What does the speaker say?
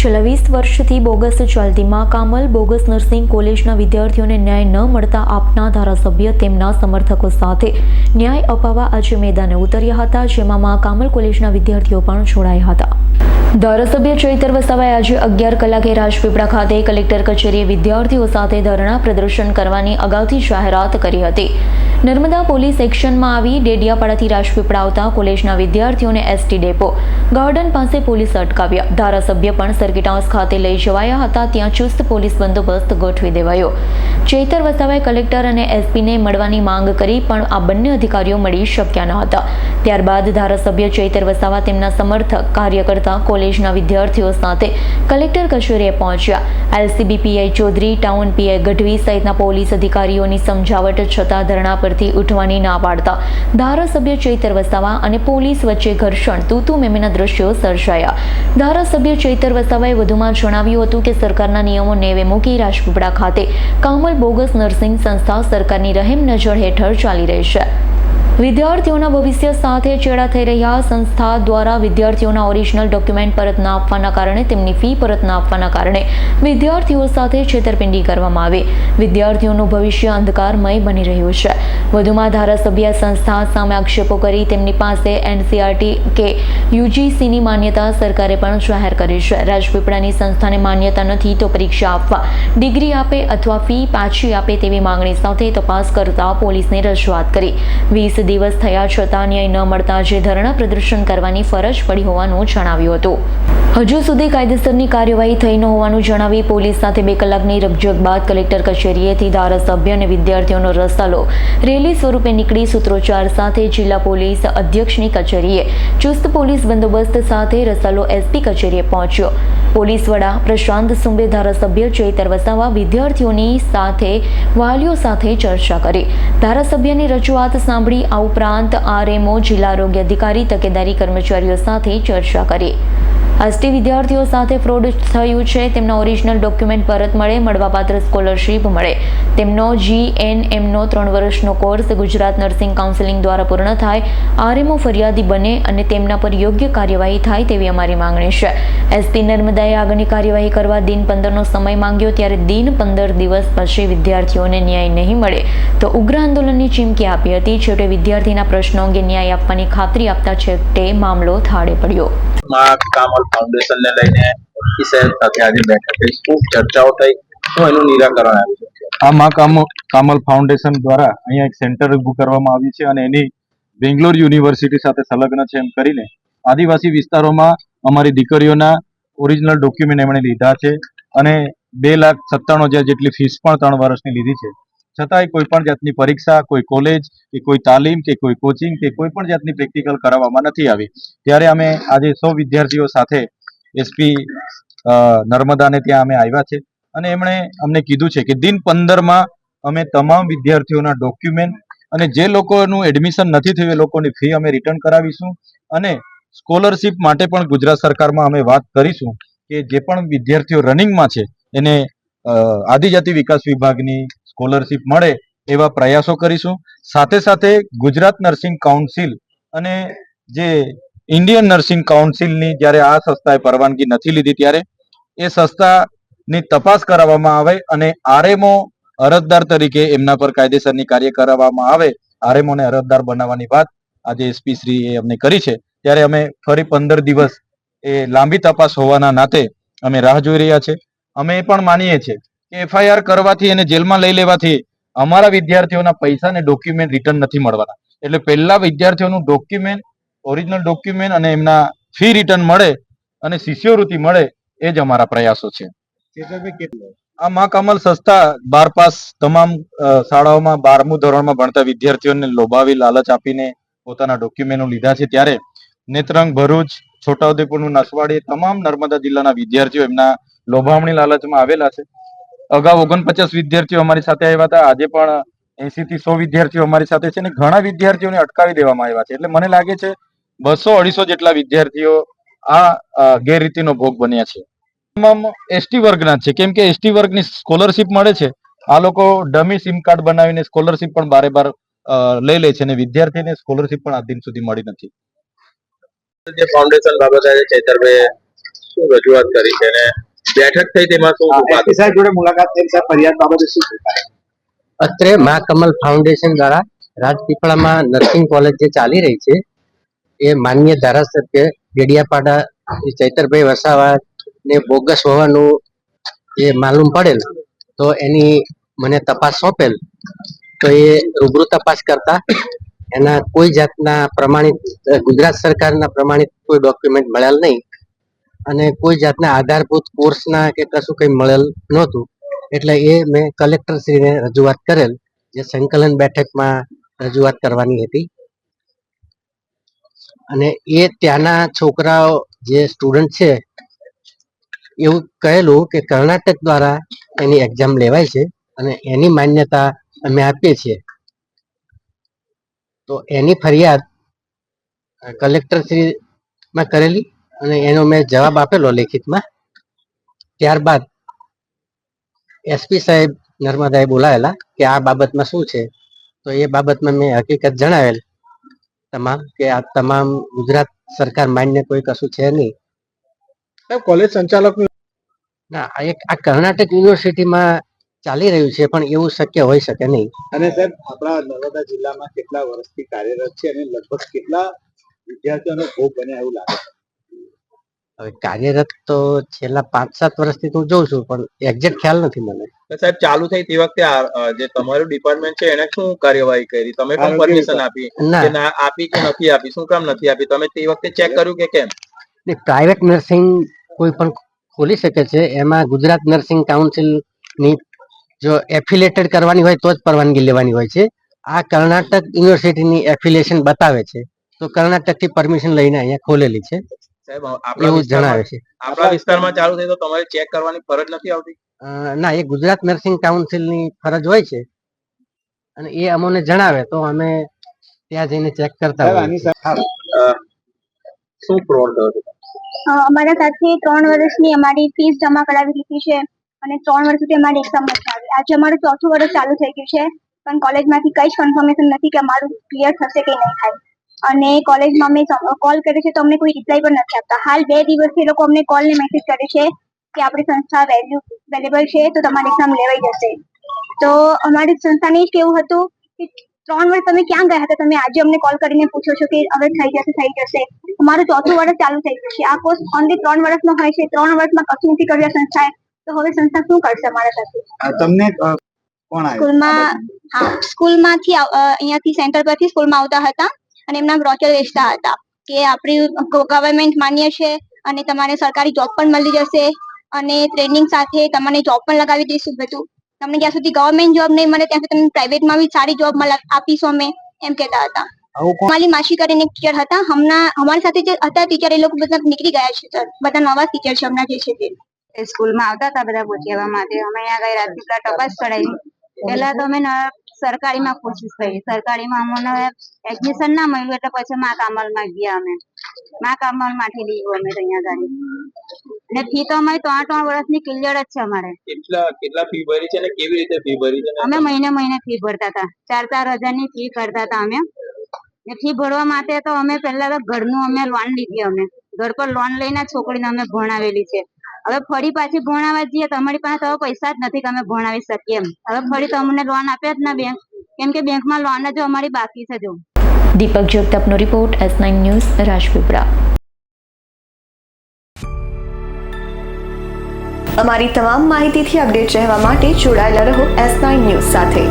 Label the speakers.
Speaker 1: છેલ્લા વીસ વર્ષથી બોગસ ચાલતી માં કામલ બોગસ નર્સિંગ કોલેજના વિદ્યાર્થીઓને ન્યાય ન મળતા આપના ધારાસભ્ય તેમના સમર્થકો સાથે ન્યાય અપાવવા આજે મેદાને ઉતર્યા હતા, જેમાં માં કામલ કોલેજના વિદ્યાર્થીઓ પણ જોડાયા હતા. ધારાસભ્ય ચૈતર વસાવાએ આજે અગિયાર કલાકે રાજપીપળા ખાતે કલેક્ટર કચેરીએ વિદ્યાર્થીઓ સાથે ધરણા પ્રદર્શન કરવાની અગાઉથી જાહેરાત કરી હતી. નર્મદા પોલીસ એક્શનમાં આવી ડેડિયાપાડાથી રાજપીપળા આવતા કોલેજના વિદ્યાર્થીઓને એસટી ડેપો, ગાર્ડન પાસે પોલીસ અટકાવ્યા. ધારાસભ્ય પણ સર્કિટ હાઉસ ખાતે લઈ જવાયા હતા, ત્યાં ચુસ્ત પોલીસ બંદોબસ્ત ગોઠવી દેવાયો. ચૈતર વસાવાએ કલેક્ટર અને એસપીને મળવાની માંગ કરી, પણ આ બંને અધિકારીઓ મળી શક્યા ન હતા. ત્યારબાદ ધારાસભ્ય ચૈતર વસાવા તેમના સમર્થક કાર્યકર્તા કોલેજના વિદ્યાર્થીઓ સાથે કલેક્ટર કચેરીએ પહોંચ્યા. LCB PI Chaudhary, town PI Gadhvi સહિતના પોલીસ અધિકારીઓની સમજાવટ છતાં ધરણા પરથી ઉઠવાની ના પાડતા ધારાસભ્ય ચૈતર વસાવા અને પોલીસ વચ્ચે ઘર્ષણ, તૂતુ મેમેના દ્રશ્યો સર્જાયા. ધારાસભ્ય ચૈતર વસાવાએ વધુમાં જણાવ્યું હતું કે સરકારના નિયમો નેવે મૂકી રાજપીપળા ખાતે કામલ બોગસ નર્સિંગ સંસ્થાઓ સરકારની રહેમ નજર હેઠળ ચાલી રહી છે. વિદ્યાર્થીઓના ભવિષ્ય સાથે ચેડા થઈ રહ્યા સંસ્થા દ્વારા વિદ્યાર્થીઓના ઓરિજિનલ ડોક્યુમેન્ટ પરત ના આપવાના કારણે તેમની ફી પરત ના આપવાના કારણે વિદ્યાર્થીઓ સાથે છેતરપિંડી કરવામાં આવી. વિદ્યાર્થીઓનું ભવિષ્ય અંધકારમય બની રહ્યું છે. વધુમાં ધારાસભ્ય સંસ્થા સામે આક્ષેપો કરી તેમની પાસે એનસીઆરટી કે યુજીસીની માન્યતા સરકારે પણ જાહેર કરી છે. રાજપીપળાની સંસ્થાને માન્યતા નથી તો પરીક્ષા આપવા. ડિગ્રી આપે અથવા ફી પાછી આપે તેવી માંગણી સાથે તપાસ કરતા પોલીસને રજૂઆત કરી. વીસ દિવસ થયા છતાં ન્યાય ન મળતા જે ધરણા પ્રદર્શન કરવાની ફરજ પડી હોવાનું જણાવ્યું હતું. હજુ સુધી કાયદેસરની કાર્યવાહી થઈ ન હોવાનું જણાવી પોલીસ સાથે બે કલાકની રકઝક બાદ કલેક્ટર કચેરીએથી ધારાસભ્ય અને વિદ્યાર્થીઓનો રસાલો રેલી સ્વરૂપે નીકળી સૂત્રોચ્ચાર સાથે જિલ્લા પોલીસ અધ્યક્ષની કચેરીએ ચુસ્ત પોલીસ બંદોબસ્ત સાથે રસાલો એસપી કચેરીએ પહોંચ્યો. પોલીસ વડા પ્રશાંત સુંબે ધારાસભ્ય ચેતર વસાવા વિદ્યાર્થીઓની સાથે, વાલીઓ સાથે ચર્ચા કરી. ધારાસભ્યની રજૂઆત સાંભળી આ ઉપરાંત આરએમઓ, જિલ્લા આરોગ્ય અધિકારી, તકેદારી કર્મચારીઓ સાથે ચર્ચા કરી. એસટી વિદ્યાર્થીઓ સાથે ફ્રોડ થયું છે. તેમના ઓરિજિનલ ડોક્યુમેન્ટ પરત મળે, મળવાપાત્ર સ્કોલરશીપ મળે. તેમનો જીએનએમનો ત્રણ વર્ષનો કોર્સ ગુજરાત નર્સિંગ કાઉન્સિલિંગ દ્વારા પૂર્ણ થાય. આરએમઓ ફરિયાદી બને અને તેમના પર યોગ્ય કાર્યવાહી થાય તેવી અમારી માંગણી છે. એસપી નર્મદાએ આગળની કાર્યવાહી કરવા દિન પંદરનો સમય માંગ્યો ત્યારે દિન પંદર દિવસ પછી વિદ્યાર્થીઓને ન્યાય નહીં મળે. તો ઉગ્ર આંદોલનની ચીમકી આપી હતી. છેવટે વિદ્યાર્થીના પ્રશ્નો અંગે ન્યાય આપવાની ખાતરી આપતા છેવટે મામલો થાળે પડ્યો.
Speaker 2: ફાઉન્ડેશન ને લઈને સાહેબ સાથે આજે બેઠક થઈ ખૂબ ચર્ચાઓ થઈ. તો એનું નિરાકરણ આવ્યું છે.
Speaker 3: આ મા કામલ ફાઉન્ડેશન દ્વારા અહીંયા એક સેન્ટર ઊભું કરવામાં આવ્યું છે અને એની બેંગ્લોર યુનિવર્સિટી સાથે સંલગ્ન છે એમ કરીને આદિવાસી વિસ્તારોમાં અમારી દીકરીઓના ઓરિજિનલ ડોક્યુમેન્ટ એમણે લીધા છે અને બે લાખ સત્તાણું હજાર જેટલી ફીસ પણ ત્રણ વર્ષની લીધી છે. છતાંય કોઈ પણ જાતની પરીક્ષા, કોઈ કોલેજ કે કોઈ તાલીમ કે કોઈ કોચિંગ કે કોઈ પણ જાતની પ્રેક્ટિકલ કરાવવામાં નથી આવી. ત્યારે અમે આજે સૌ વિદ્યાર્થીઓ સાથે એસપી નર્મદાને ત્યાં અમે આવ્યા છે. અને એમણે અમને કીધું છે કે દિન પંદરમાં અમે તમામ વિદ્યાર્થીઓના ડોક્યુમેન્ટ અને જે લોકોનું એડમિશન નથી થયું એ લોકોની ફી અમે રિટર્ન કરાવીશું. અને સ્કોલરશિપ માટે પણ ગુજરાત સરકારમાં અમે વાત કરીશું કે જે પણ વિદ્યાર્થીઓ રનિંગમાં છે એને આદિજાતિ વિકાસ વિભાગની સ્કોલરશિપ મળે એવા પ્રયાસો કરીશું. સાથે સાથે ગુજરાત નર્સિંગ કાઉન્સિલ અને જે ઇન્ડિયન નર્સિંગ કાઉન્સિલની જ્યારે આ સંસ્થાએ પરવાનગી નથી લીધી ત્યારે એ સંસ્થાની તપાસ કરાવવામાં આવે અને આરએમઓ અરજદાર તરીકે એમના પર કાયદેસરની કાર્ય કરાવવામાં આવે. આરએમઓને અરજદાર બનાવવાની વાત આજે એસપી શ્રી એ અમને કરી છે. ત્યારે અમે ફરી પંદર દિવસ એ લાંબી તપાસ હોવાના નાતે અમે રાહ જોઈ રહ્યા છે અમે એ પણ માનીએ છીએ એફઆઈઆર કરવાથી અને જેલમાં લઈ લેવાથી અમારા વિદ્યાર્થીઓના પૈસા અને ડોક્યુમેન્ટ રિટર્ન નથી મળવાના. એટલે પહેલા વિદ્યાર્થીઓનું ડોક્યુમેન્ટ ઓરિજિનલ ડોક્યુમેન્ટ અને એમના ફી રિટર્ન મળે અને શિષ્યવૃત્તિ મળે એ જ અમારા પ્રયાસો છે. આ મા કમલ સંસ્થા બાર પાસ તમામ શાળાઓમાં બારમું ધોરણમાં ભણતા વિદ્યાર્થીઓને લોભાવી લાલચ આપીને પોતાના ડોક્યુમેન્ટો લીધા છે. ત્યારે નેત્રંગ ભરૂચ, છોટાઉદેપુરનું નસવાડી, તમામ નર્મદા જિલ્લાના વિદ્યાર્થીઓ એમના લોભામણી લાલચમાં આવેલા છે. અગાઉ ઓગણપચાસ વિદ્યાર્થીઓ અમારી સાથે આવ્યા હતા. આજે પણ એસી થી સો વિદ્યાર્થીઓ અમારી સાથે છે અને ઘણા વિદ્યાર્થીઓને અટકાવી દેવામાં આવ્યા છે. એટલે મને લાગે છે બસો અઢીસો જેટલા વિદ્યાર્થીઓ આ ગેરરીતિનો ભોગ બન્યા છે. તમામ એસટી વર્ગના છે. કેમ કે એસટી વર્ગની સ્કોલરશિપ મળે છે. આ લોકો ડમી સિમ કાર્ડ બનાવીને સ્કોલરશિપ પણ બારે બાર લઈ લે છે અને વિદ્યાર્થીને સ્કોલરશિપ પણ આ દિન સુધી મળી નથી.
Speaker 2: જે ફાઉન્ડેશન બાબતે ચૈતરભાઈ શું રજૂઆત કરી છે બેઠક થઈ તેમાં શું
Speaker 4: સાહેબ જોડે મુલાકાત થઈ સાહેબ ફરિયાદ બાબતે શું
Speaker 5: અત્રે મા કમલ ફાઉન્ડેશન દ્વારા રાજપીપળામાં નર્સિંગ કોલેજ જે ચાલી રહી છે એ માન્ય ધારાસભ્ય ગેડિયાપાડા ચૈતરભાઈ વસાવા ને બોગસ હોવાનું એ માલુમ પડેલ તો એની મને તપાસ સોંપેલ તો એ રૂબરૂ તપાસ કરતા એના કોઈ જાતના પ્રમાણિત ગુજરાત સરકારના પ્રમાણિત કોઈ ડોક્યુમેન્ટ મળેલ નહીં. અને કોઈ જાતના આધારભૂત કોર્સના કે કશું કંઈ મળેલ નહોતું, એટલે એ મેં કલેક્ટરશ્રીને રજૂઆત કરેલ, જે સંકલન બેઠકમાં રજૂઆત કરવાની હતી. અને એ ત્યાંના છોકરાઓ જે સ્ટુડન્ટ છે, એવું કહેલું કે કર્ણાટક દ્વારા એની એક્ઝામ લેવાય છે અને એની માન્યતા અમે આપીએ છીએ. તો એની ફરિયાદ કલેક્ટરશ્રીમાં કરેલી? અને એનો મેં જવાબ આપેલો લેખિતમાં. ત્યારબાદ એસપી સાહેબ નર્મદાએ બોલાયેલા કે આ બાબતમાં શું છે? તો એ બાબતમાં મેં હકીકત જણાવેલ તમામ કે આ તમામ ગુજરાત સરકાર માન્ય કોઈ કશું છે નહીં.
Speaker 4: કોલેજ સંચાલક
Speaker 5: ના એક આ કર્ણાટક યુનિવર્સિટીમાં ચાલી રહ્યું છે પણ એવું શક્ય હોઈ શકે નહીં.
Speaker 4: અને સાહેબ આપણા નર્મદા જિલ્લામાં કેટલા વર્ષથી કાર્યરત છે અને લગભગ કેટલા વિદ્યાર્થીઓનો ભોગ બન્યા એવું લાગે છે?
Speaker 5: હવે કાર્યરત તો છેલ્લા પાંચ સાત વર્ષથી તો હું જોઉં છું પણ એક્ઝેક્ટ ખ્યાલ નથી મને.
Speaker 2: સાહેબ ચાલુ થઈ તે વખતે જે તમારું ડિપાર્ટમેન્ટ છે એને શું કાર્યવાહી કરી? તમે પણ પરમિશન આપી
Speaker 5: ના
Speaker 2: કે ના. આપી કે નથી આપી? શું કામ નથી આપી? તમે તે વખતે ચેક કર્યું કે કેમ?
Speaker 5: પ્રાઇવેટ નર્સિંગ કોઈ પણ ખોલી શકે છે એમાં ગુજરાત નર્સિંગ કાઉન્સિલની જો એફિલેટેડ કરવાની હોય તો જ પરવાનગી લેવાની હોય છે. આ કર્ણાટક યુનિવર્સિટીની એફિલિએશન બતાવે છે. તો કર્ણાટકથી પરમિશન લઈને અહીંયા ખોલેલી છે.
Speaker 2: સાહેબ આપણા
Speaker 5: જણાવે છે.
Speaker 2: આપણા વિસ્તારમાં ચાલુ થઈ તો તમારે ચેક કરવાની ફરજ નથી આવતી?
Speaker 5: ના એ ગુજરાત નર્સિંગ કાઉન્સિલની ફરજ હોય છે. અને એ અમને જણાવે તો અમે ત્યાં જઈને ચેક કરતા હોઈએ
Speaker 2: શું ફ્રોડ થયો
Speaker 6: અમારા સાથે ત્રણ વર્ષની અમારી ફીસ જમા કરાવી દીધી છે અને ત્રણ વર્ષ સુધી અમારી એક્ઝામ નથી આવી. આજે અમારું ચોથું વર્ષ ચાલુ થઈ ગયું છે પણ કોલેજમાંથી કઈ જ કન્ફર્મેશન નથી કે અમારું ક્લિયર થશે કે નહીં થાય. અને કોલેજમાં અમે કોલ કર્યો છે તો અમને કોઈ રિપ્લાય પણ નથી આપતા. હાલ બે દિવસથી એ લોકો અમને કોલ ને મેસેજ કરે છે કે આપણી સંસ્થા વેલ્યુ વેલેબલ છે તો તમારી એક્ઝામ લેવાઈ જશે. તો અમારી સંસ્થાને જ કેવું હતું કે ત્રણ વર્ષ તમે ક્યાં ગયા હતા? તમે આજે અમને કોલ કરીને પૂછો છો કે હવે થઈ જશે થઈ જશે. અમારું ચોથું વર્ષ ચાલુ થઈ ગયું છે. આ કોર્સ ઓનલી ત્રણ વર્ષનો હોય છે. ત્રણ વર્ષમાં કશું નથી કર્યું સંસ્થાએ. તો હવે સંસ્થા શું કરશે અમારા સાથે?
Speaker 4: તમને
Speaker 6: સ્કૂલમાં હા સ્કૂલમાંથી અહીંયાથી સેન્ટર પરથી સ્કૂલમાં આવતા હતા. અને એમના બ્રોચર વેચતા હતા કે આપણી ગવર્મેન્ટ માન્ય છે અને તમારે સરકારી જોબ પણ મળી જશે અને ટ્રેનિંગ સાથે તમને જોબ પણ લગાવી દઈશું બધું. તમને જ્યાં સુધી ગવર્મેન્ટ જોબ નહીં મળે ત્યાં સુધી તમને પ્રાઇવેટમાં બી સારી જોબ આપીશું અમે એમ કહેતા હતા.
Speaker 4: આવું
Speaker 6: માલી માસી કરીને ટીચર હતા હમણાં અમારી સાથે જે હતા ટીચર એ લોકો બધા નીકળી ગયા છે સર બધા નવા ટીચર છે હમણાં જે છે તે.
Speaker 7: સ્કૂલમાં આવતા હતા બધા પૂછ્યા માટે. અમે અહીંયા ગઈ રાત્રિ તપાસ કરાવી પહેલા તો અમે ન- સરકારીમાં કોશિશ કરી સરકારીમાં અમને એડમિશન ના મળ્યું એટલે પછી મા કામલમાં ગયા અમે. મા કામલમાંથી લીધું અમે અહીંયા ગાડી. ને ફી તો અમારી ત્રણ ત્રણ વર્ષની ક્લિયર જ છે અમારે.
Speaker 2: કેટલા કેટલા ફી ભરી છે અને કેવી રીતે ફી ભરી છે
Speaker 7: અમે મહિને મહિને ફી ભરતા હતા. ચાર ચાર હજારની ફી ભરતા હતા અમે. ને ફી ભરવા માટે તો અમે પહેલા તો ઘરનું અમે લોન લીધી અમે. ઘર પર લોન લઈને છોકરીને અમે ભણાવેલી છે. હવે ફરી પાછી ભણાવવા જઈએ તો અમારી પાસે તો હવે પૈસા જ નથી કે અમે ભણાવી શકીએ એમ. હવે ફરી તો અમને લોન આપે જ ના બેંક કેમ કે બેંકમાં લોન જ અમારી બાકી છે જો.
Speaker 1: Deepak જગતાપનો report S nine news Rajpipla.
Speaker 8: અમારી તમામ માહિતીથી અપડેટ રહેવા માટે જોડાયેલા રહો એસ નાઇન ન્યૂઝ સાથે.